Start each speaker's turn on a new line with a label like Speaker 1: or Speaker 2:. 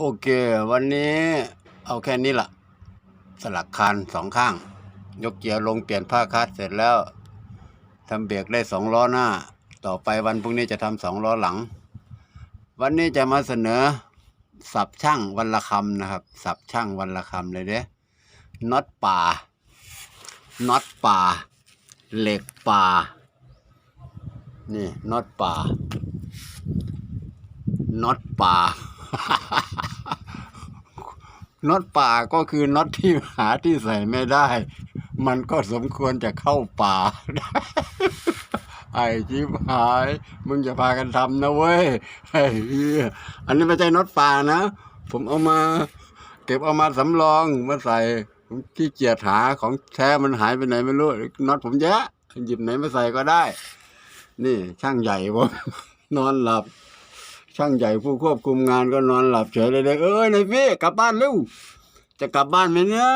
Speaker 1: โอเค วันนี้เอาแค่นี้ละสลักคานสองข้าง ยกเกียร์ลงเปลี่ยนผ้าคัดเสร็จแล้วทำเบรกได้สองล้อหน้า ต่อไปวันพรุ่งนี้จะทำสองล้อหลัง วันนี้จะมาเสนอ สับช่างวันละคำนะครับ สับช่างวันละคำเลยเด้น็อตป่าน็อตป่า เหล็กป่า นี่น็อตป่าน็อตป่า น็อตป่าก็คือน็อตที่หาที่ใส่ไม่ได้ มันก็สมควรจะเข้าป่า ไอ้ชิบหาย มึงจะพากันทำนะเว้ยไอ้เหี้ยอันนี้ไม่ใช่น็อตป่านะ ผมเอามา เก็บเอามาสำรองมาใส่ผมขี้เกียจหาของแท้มันหายไปไหนไม่รู้น็อตผมเยอะหยิบไหนมาใส่ก็ได้ นี่ช่างใหญ่ผมนอนหลับ ช่างใหญ่ผู้ควบคุมงานก็นอนหลับเฉยเลยเลยเอ้ยนายพี่กลับบ้านเร็วจะกลับบ้านไหมเนี่ย